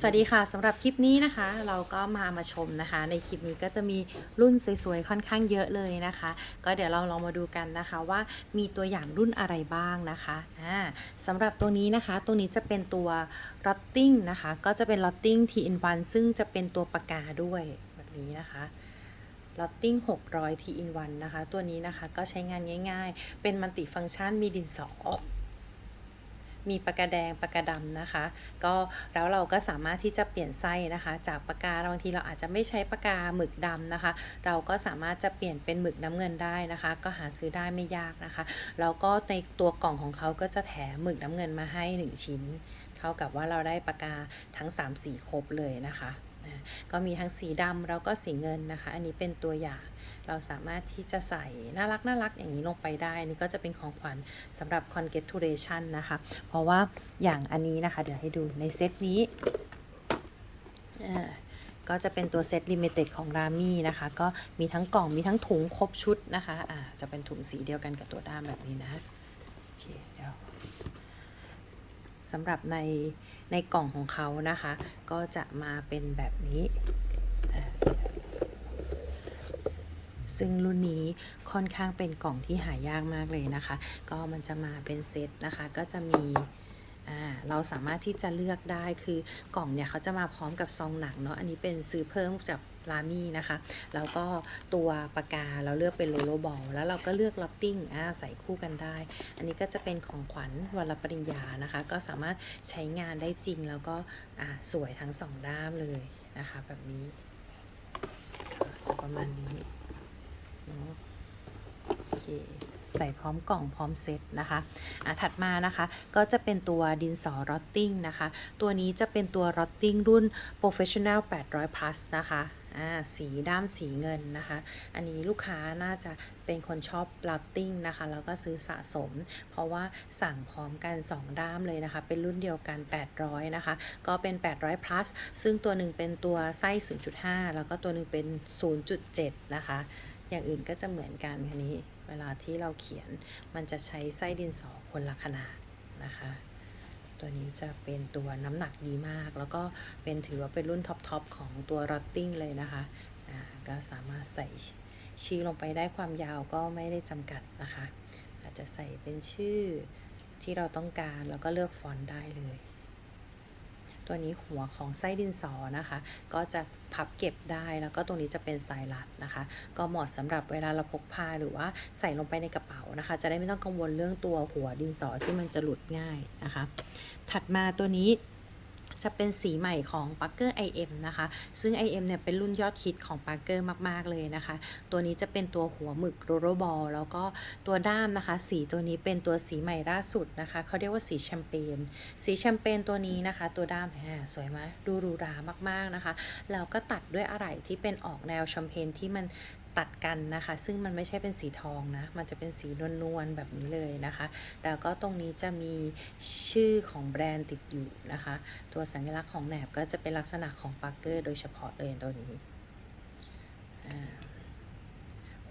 สวัสดีค่ะสำหรับคลิปนี้นะคะ เราก็มามาชมนะคะ ในคลิปนี้ก็จะมีรุ่นสวยๆค่อนข้างเยอะเลยนะคะ ก็เดี๋ยวเราลองมาดูกันนะคะว่ามีตัวอย่างรุ่นอะไรบ้างนะคะอ่าสำหรับตัวนี้นะคะตัวนี้จะเป็นตัว Rotting นะคะ ก็จะเป็น Rotting T in 1ซึ่งจะเป็นตัวปากกาด้วยแบบนี้นะคะ Rotting 600 T in 1นะคะ ตัวนี้นะคะก็ใช้งานง่ายๆ เป็นมัลติฟังก์ชันมีดินสอ มีปากกาแดงปากกาดำนะคะ ก็แล้วเราก็สามารถที่จะเปลี่ยนไส้นะคะ จากปากกาบางทีเราอาจจะไม่ใช้ปากกาหมึกดำนะคะ เราก็สามารถจะเปลี่ยนเป็นหมึกน้ำเงินได้นะคะ ก็หาซื้อได้ไม่ยากนะคะแล้วก็ในตัวกล่องของเขาก็จะแถมหมึกน้ำเงินมาให้ 1 ชิ้น เท่ากับว่าเราได้ปากกาทั้ง 3 สีครบเลยนะคะ ก็มีทั้งสีดำแล้วก็สีเงินนะคะ อันนี้เป็นตัวอย่างเราสามารถที่จะใส่น่ารักน่ารักอย่างนี้ลงไปได้นี่ก็จะเป็นของขวัญสำหรับ congratulation นะคะ เพราะว่าอย่างอันนี้นะคะ เดี๋ยวให้ดูในเซตนี้ก็จะเป็นตัวเซต limited ของรามี่นะคะ ก็มีทั้งกล่องมีทั้งถุงครบชุดนะคะอ่าจะเป็นถุงสีเดียวกันกับตัวด้ามแบบนี้นะโอเคเดี๋ยว สำหรับในในกล่องของเขานะคะ ก็จะมาเป็นแบบนี้ ซึ่งรุ่นนี้ค่อนข้างเป็นกล่องที่หายากมากเลยนะคะ ก็มันจะมาเป็นเซตนะคะ ก็จะมีเราสามารถที่จะเลือกได้คือกล่องเนี่ยเขาจะมาพร้อมกับซองหนังเนาะอันนี้เป็นซื้อเพิ่มจาก รามี่นะคะ แล้วก็ตัวปากกาเราเลือกเป็นโลโลบอลแล้วเราก็เลือกล็อตติ้งอ่าใส่คู่กันได้ อันนี้ก็จะเป็นของขวัญวันรับปริญญานะคะ ก็สามารถใช้งานได้จริงแล้วก็อ่าสวยทั้งสองด้ามเลยนะคะ แบบนี้จะประมาณนี้เนาะโอเคใส่พร้อมกล่องพร้อมเซตนะคะอะถัดมานะคะก็จะเป็นตัวดินสอ rotting นะคะ ตัวนี้จะเป็นตัว rotting รุ่น professional 800 plus นะคะ อ่าสีด้ามสีเงินนะคะ อันนี้ลูกค้าน่าจะเป็นคนชอบ rotting นะคะ แล้วก็ซื้อสะสม เพราะว่าสั่งพร้อมกัน 2 ด้ามเลยนะคะ เป็นรุ่นเดียวกัน 800 นะคะ ก็เป็น 800 plus ซึ่งตัวหนึ่งเป็นตัวไส้ 0.5 แล้วก็ตัวหนึ่งเป็น 0.7 นะคะ อย่างอื่นก็จะเหมือนกันคันนี้ เวลาที่เราเขียนมันจะใช้ไส้ดินสอคนละขนาดนะคะ ตัวนี้จะเป็นตัวน้ำหนักดีมาก แล้วก็เป็นถือว่าเป็นรุ่นท็อปๆของตัวรัตติ้งเลยนะคะก็สามารถใส่ชี้ลงไปได้ความยาวก็ไม่ได้จำกัดนะคะ อาจจะใส่เป็นชื่อที่เราต้องการแล้วก็เลือกฟอนต์ได้เลย ตัวนี้หัวของไส้ดินสอนะคะ ก็จะพับเก็บได้แล้วก็ตรงนี้จะเป็นสายรัดนะคะ ก็เหมาะสำหรับเวลาเราพกพาหรือว่าใส่ลงไปในกระเป๋านะคะ จะได้ไม่ต้องกังวลเรื่องตัวหัวดินสอที่มันจะหลุดง่ายนะคะ ถัดมาตัวนี้ จะเป็นสีใหม่ของ Parker IM นะคะ ซึ่ง IM เนี่ยเป็นรุ่นยอดฮิตของ Parker มาก ๆ เลยนะคะ ตัวนี้จะเป็นตัวหัวหมึกโรโรบอลแล้วก็ตัวด้ามนะคะ สีตัวนี้เป็นตัวสีใหม่ล่าสุดนะคะ เขาเรียกว่าสีแชมเปญ สีแชมเปญตัวนี้นะคะ ตัวด้ามสวยไหมดูหรูหรามาก ๆ นะคะ แล้วก็ตัดด้วยอะไหล่ที่เป็นออกแนวแชมเปญที่มัน ตัดกันนะคะ ซึ่งมันไม่ใช่เป็นสีทองนะ มันจะเป็นสีนวลๆแบบนี้เลยนะคะ แล้วก็ตรงนี้จะมีชื่อของแบรนด์ติดอยู่นะคะ ตัวสัญลักษณ์ของแหนบก็จะเป็นลักษณะของปาร์เกอร์โดยเฉพาะเลยตัวนี้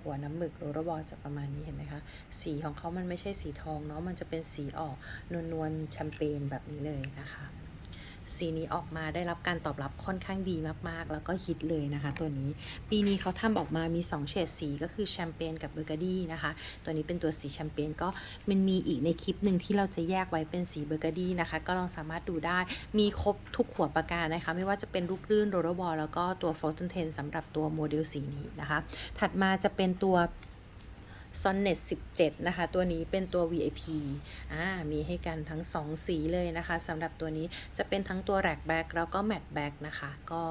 หัวน้ำหมึกโรลบอลจะประมาณนี้เห็นไหมคะ สีของเขามันไม่ใช่สีทองเนาะ มันจะเป็นสีออกนวลๆแชมเปญแบบนี้เลยนะคะ สีนี้ออกมาได้รับการตอบรับค่อนข้างดีมากๆ แล้วก็ฮิตเลยนะคะตัวนี้ ปีนี้เขาทำออกมามี 2 เฉดสีก็คือแชมเปญกับเบอร์กาดี้นะคะ ตัวนี้เป็นตัวสีแชมเปญก็มันมีอีกในคลิปหนึ่งที่เราจะแยกไว้เป็นสีเบอร์กาดี้นะคะ ก็ลองสามารถดูได้มีครบทุกหัวปากกานะคะ ไม่ว่าจะเป็นลูกลื่นโรลบอลแล้วก็ตัวฟอตันเทนสำหรับตัวโมเดลสีนี้นะคะ ถัดมาจะเป็นตัว Sonnet 17 นะคะ ตัวนี้เป็นตัว VIP อ่ามีให้กันทั้ง 2 สีเลยนะคะสำหรับตัวนี้จะเป็นทั้งตัวแร็กแบ็กแล้วก็แมตต์แบ็กนะคะ ก็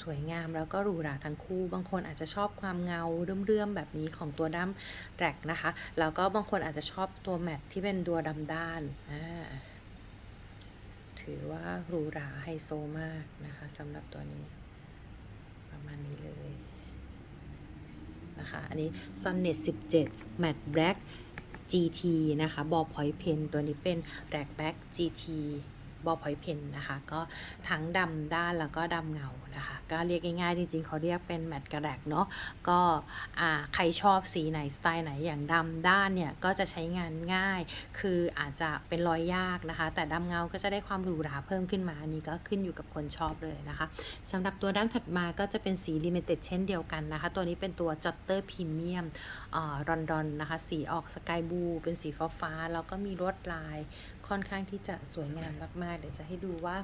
สวยงามแล้วก็หรูหราทั้งคู่ บางคนอาจจะชอบความเงาเรื่อมๆแบบนี้ของตัวด้าแร็กนะคะ แล้วก็บางคนอาจจะชอบตัวแมตต์ที่เป็นตัวดำด้านอ่าถือว่าหรูหราไฮโซมากนะคะสำหรับตัวนี้ ประมาณนี้เลย นะคะ อันนี้ Sonnet 17 Matte Black GT นะคะ บอพอยเพนตัวนี้เป็น Rack Back GT บอพอยเพนนะคะ ก็ทั้งดำด้านแล้วก็ดำเงานะคะ ก็เรียกง่ายๆ จริงๆ เขาเรียกเป็นแมตต์กระแดกเนาะก็ใครชอบสีไหนสไตล์ไหนอย่างดำด้านเนี่ยก็จะใช้งานง่าย คืออาจจะเป็นรอยยากนะคะ แต่ดำเงาก็จะได้ความหรูหราเพิ่มขึ้นมาอันนี้ก็ขึ้นอยู่กับคนชอบเลยนะคะสำหรับตัวด้านถัดมาก็จะเป็นสี Limited เช่นเดียวกันนะคะ ตัวนี้เป็นตัว Jotter Premium รอนดอนนะคะ สีออกสกายบูเป็นสีฟ้าฟ้าๆแล้วก็มีลวดลายค่อนข้างที่จะสวยงามมากๆ เดี๋ยวจะให้ดูว่า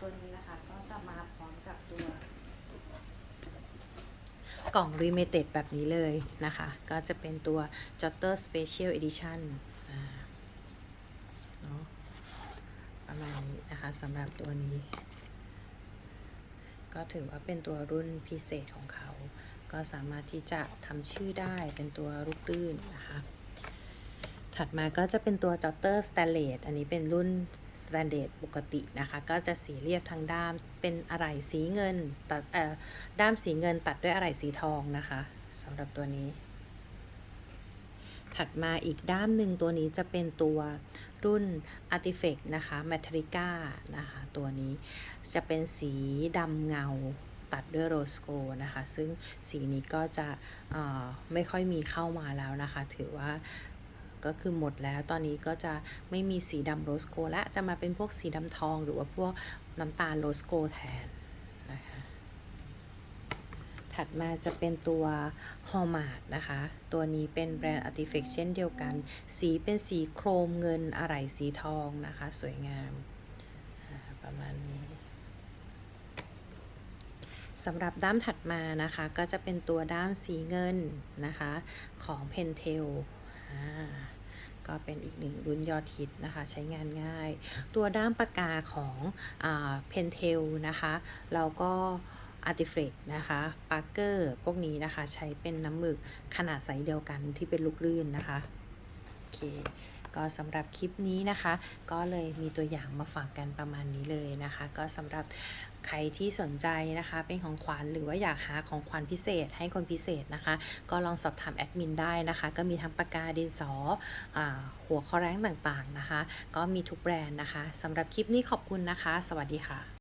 ตัวนี้นะคะก็จะมาพร้อมกับตัว กล่อง Limited แบบนี้เลยนะคะ ก็จะเป็นตัว Jotter Special Edition เนาะประมาณนี้นะคะสำหรับตัวนี้ ก็ถือว่าเป็นตัวรุ่นพิเศษของเขา ก็สามารถที่จะทำชื่อได้เป็นตัวลูกลื่นนะคะถัดมาก็จะเป็นตัว Jotter Stainless อันนี้เป็นรุ่น Standard ปกตินะคะ ก็จะสีเรียบทั้งด้ามเป็นอะไหล่สีเงินตัดเอ่อด้ามสีเงินตัดด้วยอะไหล่สีทองนะคะสำหรับตัวนี้ ถัดมาอีกด้ามหนึ่งตัวนี้จะเป็นตัวรุ่น Artifact นะคะ m a t r i c a นะคะ ตัวนี้จะเป็นสีดำเงาตัดด้วยโรสโกนะคะ ซึ่งสีนี้ก็จะไม่ค่อยมีเข้ามาแล้วนะคะ ถือว่า ก็คือหมดแล้ว ตอนนี้ก็จะไม่มีสีดำโรสโกและจะมาเป็นพวกสีดำทองหรือว่าพวกน้ำตาลโรสโกแทนนะคะถัดมาจะเป็นตัวฮอลมาดนะคะ ตัวนี้เป็นแบรนด์ Artifact เช่นเดียวกัน สีเป็นสีโครมเงินอะไหล่สีทองนะคะ สวยงามประมาณนี้สำหรับด้ามถัดมานะคะ ก็จะเป็นตัวด้ามสีเงินนะคะ ของ Pentel อ่าก็เป็นอีกหนึ่งรุ่นยอดฮิตนะคะ ใช้งานง่าย ตัวด้ามปากกาของเพนเทลนะคะแล้วก็ Artiflex นะคะปาร์เกอร์พวกนี้นะคะ ใช้เป็นน้ำหมึกขนาดไซส์เดียวกันที่เป็นลูกลื่นนะคะ โอเค ก็สำหรับคลิปนี้นะคะ ก็เลยมีตัวอย่างมาฝากกันประมาณนี้เลยนะคะ ก็สำหรับใครที่สนใจนะคะ เป็นของขวัญหรือว่าอยากหาของขวัญพิเศษให้คนพิเศษนะคะ ก็ลองสอบถามแอดมินได้นะคะ ก็มีทั้งปากกาดินสออหัวข้อแรงต่างๆนะคะ ก็มีทุกแบรนด์นะคะสำหรับคลิปนี้ขอบคุณนะคะ สวัสดีค่ะ